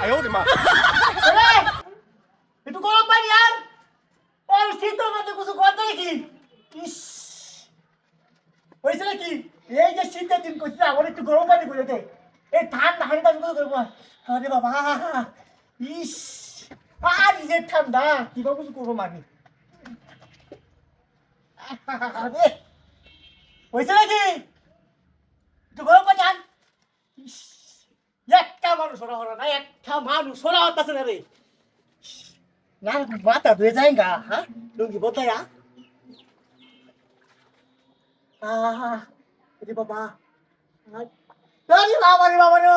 আয়, ওরে মা। একটু গরম পানি আর আর শীতের মধ্যে কিছু করতে নাকি হয়েছে নাকি এই যে শীতের দিন করছি আমার একটু গরম পানি করে দে। এই ঠান্ডা হাঁড়িটা আমি করব আরে বাবা ইস। আর যে ঠান্ডা কীভাবে কিছু করব আমি হয়েছে নাকি একটু গরম পানি মানুষ না, একটা মানুষ, ওরা হতাছে না রে। না, মাথা ধুয়ে যায় গা হ্যাঁ? লুঙ্গি বদলায়া আরে বাবা। আরে বাবা রে বাবা রে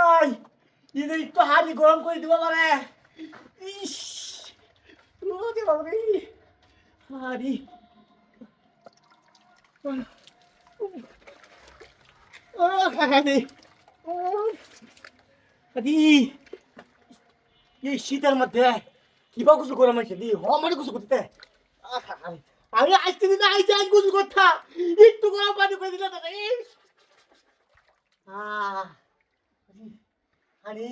নাই। যদি একটু হাড়ি গরম করে দিব মানে ইস। ওরে বাবা রে হাড়ি আরে আদি এই শীতের মধ্যে কিবা কিছু করে মারছে দি আমার কিছু করতে আমি আসতে দিন আইসে আজ কিছু করতা একটু গরম পানি করে দিলে দাদা আরে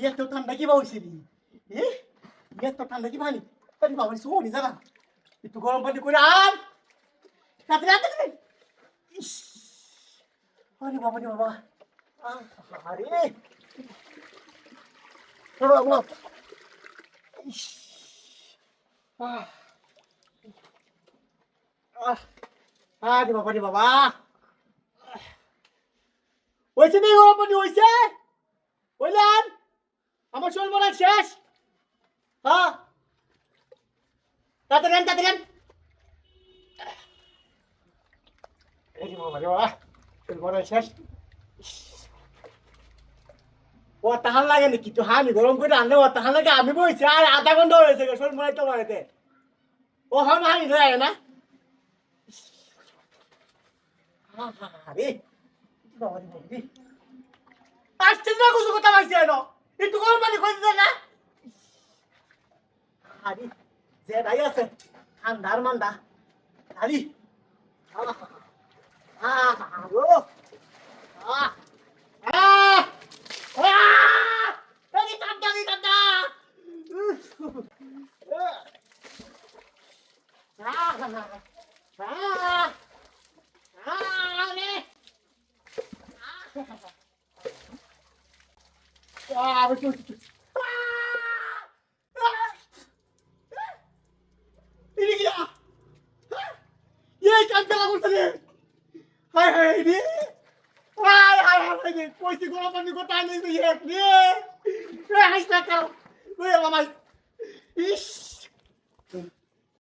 এত ঠান্ডা কি বাউছিল এত ঠান্ডা কি পানি আরে বাবা শোনি দাদা, একটু গরম পানি করে আর রাতে দেবেন ইস। আরে বাবা রে বাবা। আরে বাবা। বাবা আহ। আহ। আরে বাবা রে বাবা। হয়েছে নেই গরম পানি হয়েছে বললেন আমার শোল বলার শেষ। হ্যাঁ তাতে নেন তাতে নেন ও তাহার লাগে নাকি? তো আমি গরম করে আনলে ও লাগে, আমি বইছি, আর আধা ঘণ্টা হয়েছে শোল মনে তো বাড়িতে ও হন হানি ধরে না। আসছে না কিছু কথা পাইছি এনো একটু গরম পানি করে না? আরে যে দাই আছে ঠান্ডার মান্ডা আরে আহ আরও আহ আহ আহ এই ঠান্ডা এই ঠান্ডা আহ আহ আহ আরে Ah, mas que... এদিকে যা। এই করছে রে হাই হাই, রে। হাই হাই হাই রে। কইছি গোলা পানি কো টাইম দিতে এক রে। হাই না কাও ওই আমার ইস।